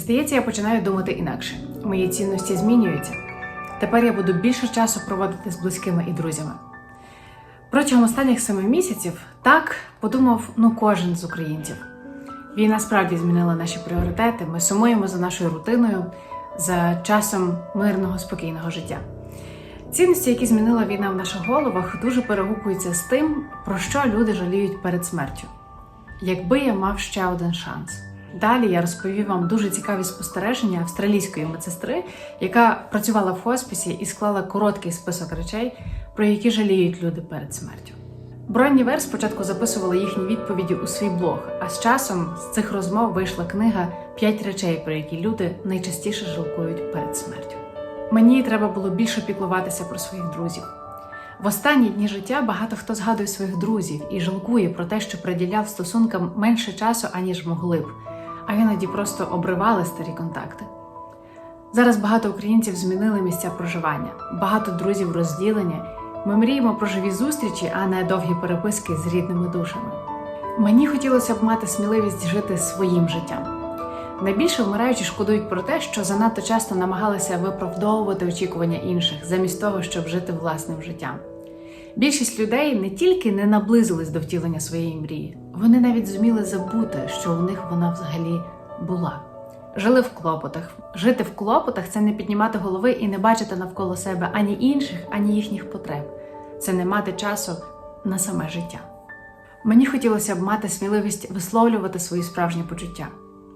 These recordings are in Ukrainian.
Здається, я починаю думати інакше. Мої цінності змінюються. Тепер я буду більше часу проводити з близькими і друзями. Протягом останніх семи місяців так подумав ну кожен з українців. Війна справді змінила наші пріоритети. Ми сумуємо за нашою рутиною, за часом мирного спокійного життя. Цінності, які змінила війна в наших головах, дуже перегукуються з тим, про що люди жаліють перед смертю. Якби я мав ще один шанс. Далі я розповів вам дуже цікаві спостереження австралійської медсестри, яка працювала в хосписі і склала короткий список речей, про які жаліють люди перед смертю. Бронні Вер спочатку записували їхні відповіді у свій блог, а з часом з цих розмов вийшла книга «П'ять речей, про які люди найчастіше жалкують перед смертю. Мені треба було більше піклуватися про своїх друзів. В останні дні життя багато хто згадує своїх друзів і жалкує про те, що приділяв стосункам менше часу, аніж могли б, а іноді просто обривали старі контакти. Зараз багато українців змінили місця проживання, багато друзів розділені. Ми мріємо про живі зустрічі, а не довгі переписки з рідними душами. Мені хотілося б мати сміливість жити своїм життям. Найбільше вмираючі шкодують про те, що занадто часто намагалися виправдовувати очікування інших, замість того, щоб жити власним життям. Більшість людей не тільки не наблизились до втілення своєї мрії, вони навіть зуміли забути, що у них вона взагалі була. Жили в клопотах. Жити в клопотах це не піднімати голови і не бачити навколо себе ані інших, ані їхніх потреб. Це не мати часу на саме життя. Мені хотілося б мати сміливість висловлювати свої справжні почуття.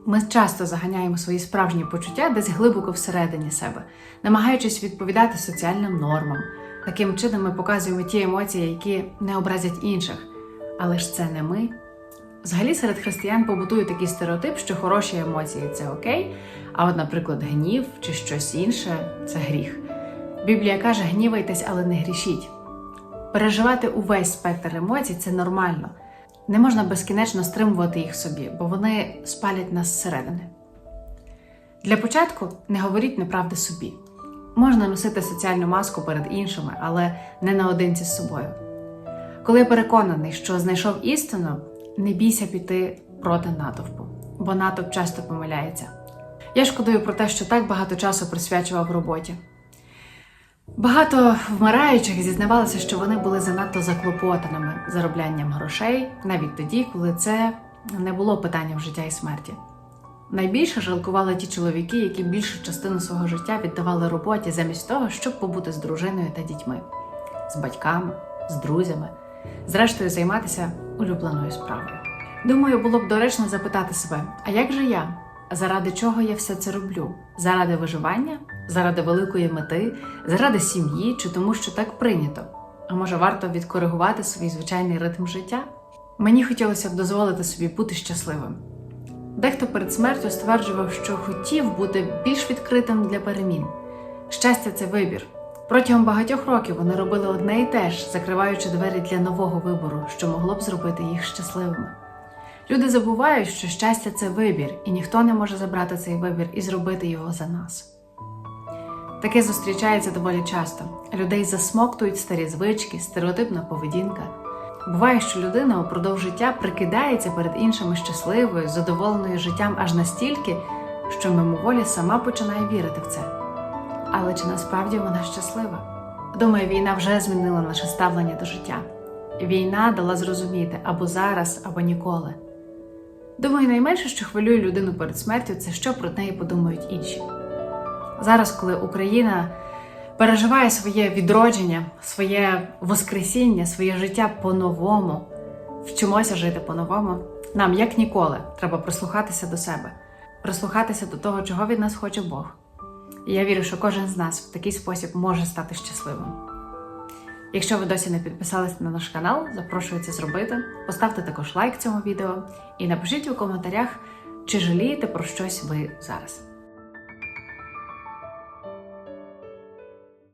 Ми часто заганяємо свої справжні почуття десь глибоко всередині себе, намагаючись відповідати соціальним нормам. Таким чином ми показуємо ті емоції, які не образять інших. Але ж це не ми. Взагалі серед християн побутує такий стереотип, що хороші емоції це окей, а от, наприклад, гнів чи щось інше це гріх. Біблія каже: гнівайтесь, але не грішіть. Переживати увесь спектр емоцій це нормально. Не можна безкінечно стримувати їх собі, бо вони спалять нас зсередини. Для початку не говоріть неправди собі. Можна носити соціальну маску перед іншими, але не наодинці з собою. Коли я переконаний, що знайшов істину, не бійся піти проти натовпу, бо натовп часто помиляється. Я шкодую про те, що так багато часу присвячував роботі. Багато вмираючих зізнавалися, що вони були занадто заклопотаними зароблянням грошей, навіть тоді, коли це не було питанням життя і смерті. Найбільше жалкували ті чоловіки, які більшу частину свого життя віддавали роботі замість того, щоб побути з дружиною та дітьми, з батьками, з друзями, зрештою займатися улюбленою справою. Думаю, було б доречно запитати себе: а як же я? Заради чого я все це роблю? Заради виживання, заради великої мети, заради сім'ї чи тому, що так прийнято? А може варто відкоригувати свій звичайний ритм життя? Мені хотілося б дозволити собі бути щасливим. Дехто перед смертю стверджував, що хотів бути більш відкритим для перемін. Щастя це вибір. Протягом багатьох років вони робили одне і те ж, закриваючи двері для нового вибору, що могло б зробити їх щасливими. Люди забувають, що щастя це вибір, і ніхто не може забрати цей вибір і зробити його за нас. Таке зустрічається доволі часто. Людей засмоктують старі звички, стереотипна поведінка. Буває, що людина упродовж життя прикидається перед іншими щасливою, задоволеною життям аж настільки, що мимоволі сама починає вірити в це. Але чи насправді вона щаслива? Думаю, війна вже змінила наше ставлення до життя. Війна дала зрозуміти або зараз, або ніколи. Думаю, найменше, що хвилює людину перед смертю, це що про неї подумають інші. Зараз, коли Україна переживає своє відродження, своє воскресіння, своє життя по-новому, вчимося жити по-новому, нам, як ніколи, треба прислухатися до себе, прислухатися до того, чого від нас хоче Бог. І я вірю, що кожен з нас в такий спосіб може стати щасливим. Якщо ви досі не підписалися на наш канал, запрошую це зробити. Поставте також лайк цьому відео і напишіть у коментарях, чи жалієте про щось ви зараз.